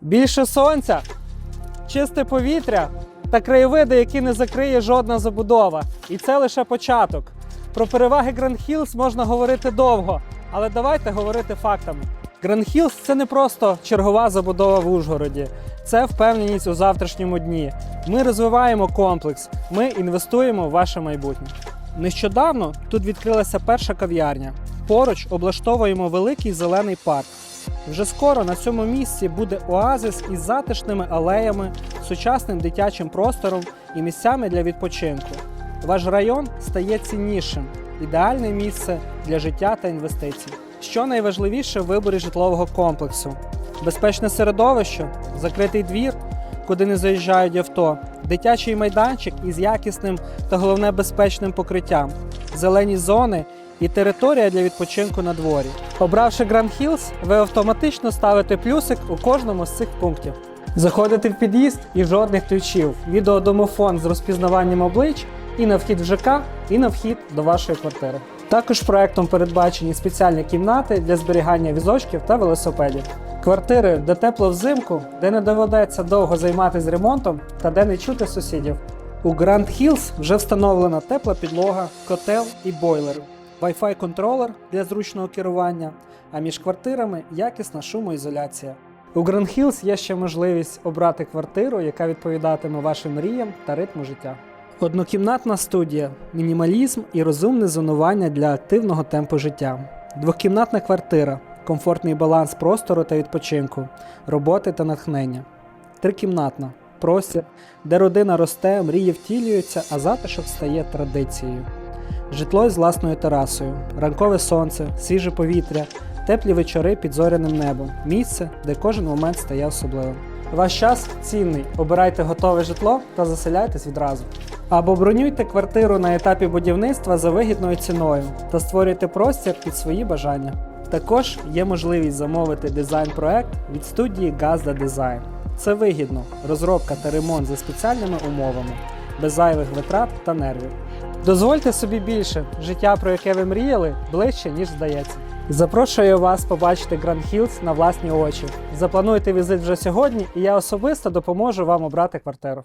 Більше сонця, чисте повітря та краєвиди, які не закриє жодна забудова. І це лише початок. Про переваги Grand Hills можна говорити довго, але давайте говорити фактами. Grand Hills – це не просто чергова забудова в Ужгороді, це впевненість у завтрашньому дні. Ми розвиваємо комплекс, ми інвестуємо в ваше майбутнє. Нещодавно тут відкрилася перша кав'ярня. Поруч облаштовуємо великий зелений парк. Вже скоро на цьому місці буде оазис із затишними алеями, сучасним дитячим простором і місцями для відпочинку. Ваш район стає ціннішим, ідеальне місце для життя та інвестицій. Що найважливіше в виборі житлового комплексу: безпечне середовище, закритий двір, куди не заїжджають авто, дитячий майданчик із якісним та головне безпечним покриттям, зелені зони і територія для відпочинку на дворі. Обравши Grand Hills, ви автоматично ставите плюсик у кожному з цих пунктів. Заходите в під'їзд і жодних ключів. Відеодомофон з розпізнаванням облич і на вхід в ЖК, і на вхід до вашої квартири. Також проектом передбачені спеціальні кімнати для зберігання візочків та велосипедів. Квартири, де тепло взимку, де не доведеться довго займатися ремонтом та де не чути сусідів. У Grand Hills вже встановлена тепла підлога, котел і бойлер, Wi-Fi контролер для зручного керування, а між квартирами якісна шумоізоляція. У Grand Hills є ще можливість обрати квартиру, яка відповідатиме вашим мріям та ритму життя. Однокімнатна студія, мінімалізм і розумне зонування для активного темпу життя. Двохкімнатна квартира, комфортний баланс простору та відпочинку, роботи та натхнення. Трикімнатна простір, де родина росте, мрії втілюються, а затишок стає традицією. Житло з власною терасою, ранкове сонце, свіже повітря, теплі вечори під зоряним небом, місце, де кожен момент стає особливим. Ваш час цінний. Обирайте готове житло та заселяйтесь відразу. Або бронюйте квартиру на етапі будівництва за вигідною ціною та створюйте простір під свої бажання. Також є можливість замовити дизайн-проект від студії Gazda Design. Це вигідно, розробка та ремонт за спеціальними умовами, без зайвих витрат та нервів. Дозвольте собі більше, життя, про яке ви мріяли, ближче, ніж здається. Запрошую вас побачити Grand Hills на власні очі. Заплануйте візит вже сьогодні, і я особисто допоможу вам обрати квартиру.